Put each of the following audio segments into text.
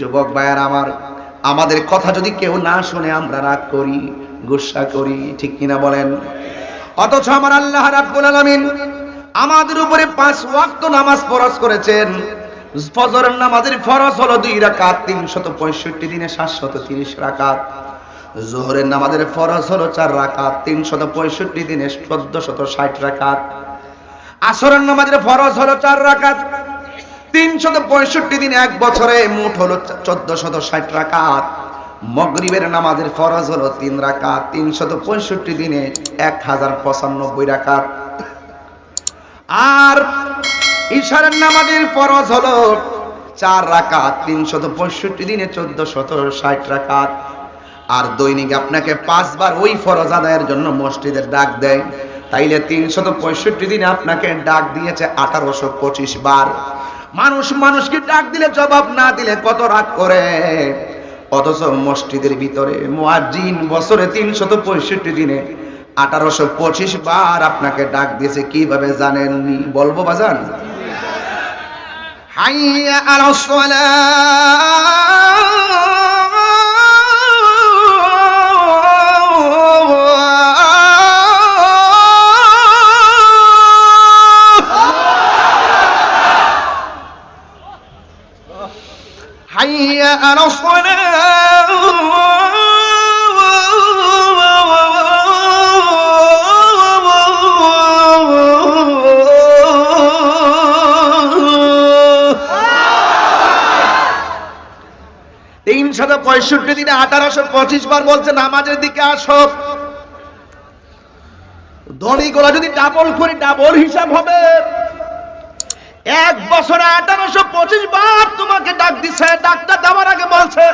যুবক ভাইয়ার, আমার, আমাদের কথা যদি কেউ না শুনে, আমরা রাগ করি, গুসা করি, ঠিক কিনা বলেন? অথচ আমার আল্লাহ রাব্বুল আলামিন আমাদের উপরে পাঁচ ওয়াক্ত নামাজ ফরজ করেছেন। ফজরের নামাজের ফরজ হলো দুই রাকাত, তিনশত পঁয়ষট্টি দিনে সাতশত তিরিশ রাকাত। জোহরের নামাজের ফরজ হলো চার রাকাত, তিনশত পঁয়ষট্টি দিনে চোদ্দ শত ষাট রাকাত। আসরের নামাজের ফরজ হলো চার রাকাত তিনশত পঁয়ষট্টি দিন, এক বছরে মোট হলো চোদ্দ শত ষাট রাকাত। মগরিবের নামাজের ফরজ হলো তিন রাকাত, তিনশত পঁয়ষট্টি দিনে এক হাজার পঁচানব্বই রাকাত। আর ঈশারের নামাজের ফরজ হলো চার রাকাত, তিনশত পঁয়ষট্টি দিনে চোদ্দ শত ষাট রাকাত। আর দৈনিক আপনাকে পাঁচবার ওই ফরজ আদায়ের জন্য মসজিদের ডাক দেয়। তাইলে তিনশত পঁয়ষট্টি দিনে আপনাকে ডাক দিয়েছে আঠারোশো পঁচিশ বার। মানুষ মানুষকে ডাক দিলে, জবাব না দিলে কত রাগ করে। অথচ মসজিদের ভিতরে মোয়াজিন বছরে তিনশত পঁয়ষট্টি দিনে আঠারোশো পঁচিশ বার আপনাকে ডাক দিয়েছে, কীভাবে জানেন বলব বাজান? হাইয়া আলাস তিনশত পঁয়ষট্টি দিনে আঠারোশো পঁচিশ বার বলছে, নামাজের দিকে আসো। ধনীগুলো যদি ডাবল করি ডাবল হিসাব হবে। এক বছরে আঠারোশো পঁচিশ বার তোমাকে ডাক দিছে, ডাকটা দেওয়ার আগে বলছে,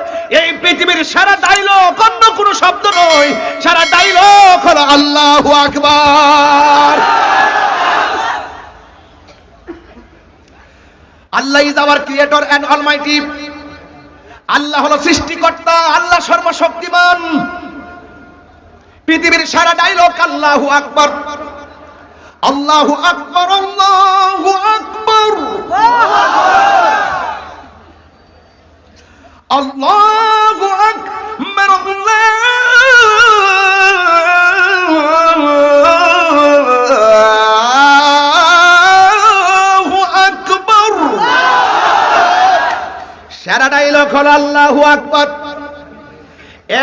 এই পৃথিবীর সারা ডাইলগ অন্য কোনো শব্দ নয়, সারা ডাইলগ হলো আল্লাহ আকবার। Allah is our creator and almighty. আল্লাহ হলো সৃষ্টিকর্তা, আল্লাহ সর্বশক্তিমান। পৃথিবীর সারা ডাইলগ আল্লাহু আকবার। আল্লাহু আকবার আল্লাহু আকবার। তখন আল্লাহ আকবর,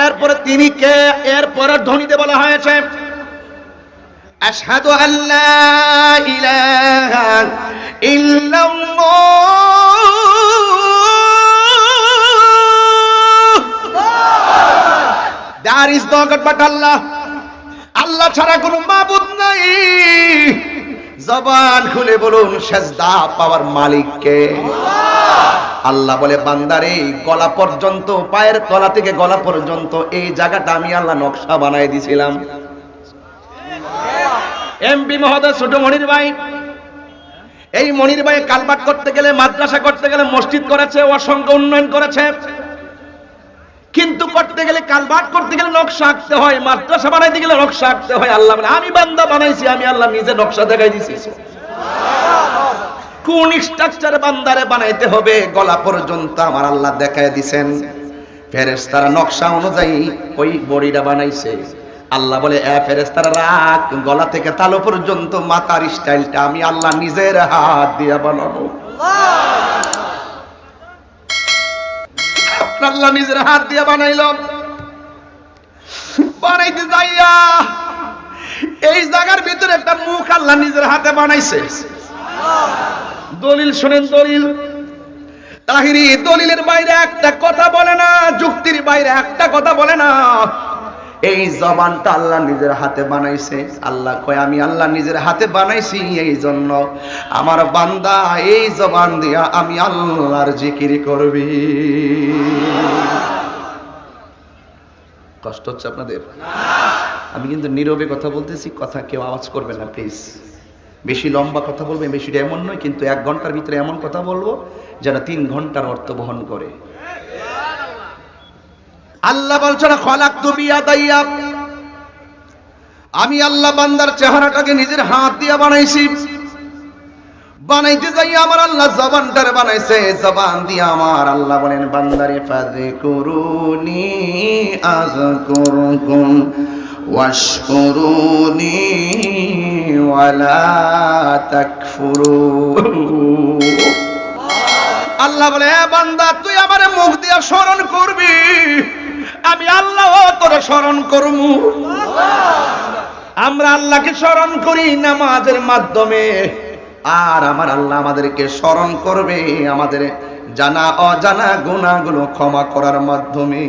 এরপরে তিনি কে? এরপরে ধ্বনিতে বলা হয়েছে আসাদু আল্লাহ ইলাহা ইল্লাল্লাহ। দ্যার বাট আল্লাহ আল্লাহ ছাড়া কোনো মাবুদ নাই। জবান খুলে বলুন, সেজদা পাওয়ার মালিককে আল্লাহ বলে, বান্দারে, গলা পর্যন্ত, পায়ের তলা থেকে গলা পর্যন্ত, এই জায়গাটা আমি আল্লাহ নকশা বানাই দিছিলাম। এমপি মহোদয়, ছোট মনির ভাই। এই মনির ভাই কালবাট করতে গেলে, মাদ্রাসা করতে গেলে মসজিদ করেছে, অসংখ্য উন্নয়ন করেছে। কিন্তু করতে গেলে কালবাট করতে গেলে নকশা আঁকতে হয়, মাদ্রাসা বানাইতে গেলে নকশা আঁকতে হয়। আল্লাহ আমি বান্দা বানাইছি, আমি আল্লাহ নিজে নকশা দেখাই দিছি। কোন স্ট্রাকচার বান্দারে বানাইতে হবে? গলা পর্যন্ত আমার আল্লাহ দেখায় দিছেন। ফেরেশতারা নকশা অনুযায়ী ওই বডিটা বানাইছে। আল্লাহ বলে, এ ফেরেস্তারা রাগ, গলা থেকে তালো পর্যন্ত মাথার স্টাইলটা আমি আল্লাহ নিজের হাত দিয়ে বানাবো। আল্লাহ নিজের হাত দিয়ে বানাইল বানাইতে যাইয়া এই জায়গার ভিতরে একটা মুখ আল্লাহ নিজের হাতে বানাইছে। দলিল শোনেন, দলিল। তাহিরি দলিলের বাইরে একটা কথা বলে না, যুক্তির বাইরে একটা কথা বলে না। এই জবানটা আল্লাহ নিজের হাতে বানাইছে। আল্লাহ কয়, আমি আল্লাহ নিজের হাতে বানাইছি এই জন্য আমার বান্দা এই জবান দিয়া আমি আল্লাহর জিকির করবি। কষ্ট হচ্ছে আপনাদের? আমি কিন্তু নীরবে কথা বলতেছি, কথা কেউ আওয়াজ করবে না প্লিজ বেশি লম্বা কথা বলবে বেশিটা এমন নয়, কিন্তু এক ঘণ্টার ভিতরে এমন কথা বলব যেন তিন ঘণ্টার অর্থ বহন করে। আল্লাহ বলছে না খলাক তুমি আমি আল্লাহ বান্দার চেহারাটাকে নিজের হাত দিয়ে বানাইছি। বানাইতে যাই আমার আল্লাহ জবানটারে বানাইছে। জবান দিয়ে আমার আল্লাহ বলেন, বান্দারে ফাদে করুনি আজ করুকুম ওয়াশকুরুনি ওয়ালা তাকফুরু। আল্লাহ বলে, "এ বান্দা, তুই আমার মুখ দিয়া স্মরণ করবি। আমি আল্লাহ তোরা স্মরণ করব। আমরা আল্লাহকে স্মরণ করি নামাজের মাধ্যমে। আর আমার আল্লাহ আমাদেরকে স্মরণ করবে আমাদের জানা অজানা গুণাগুলো ক্ষমা করার মাধ্যমে।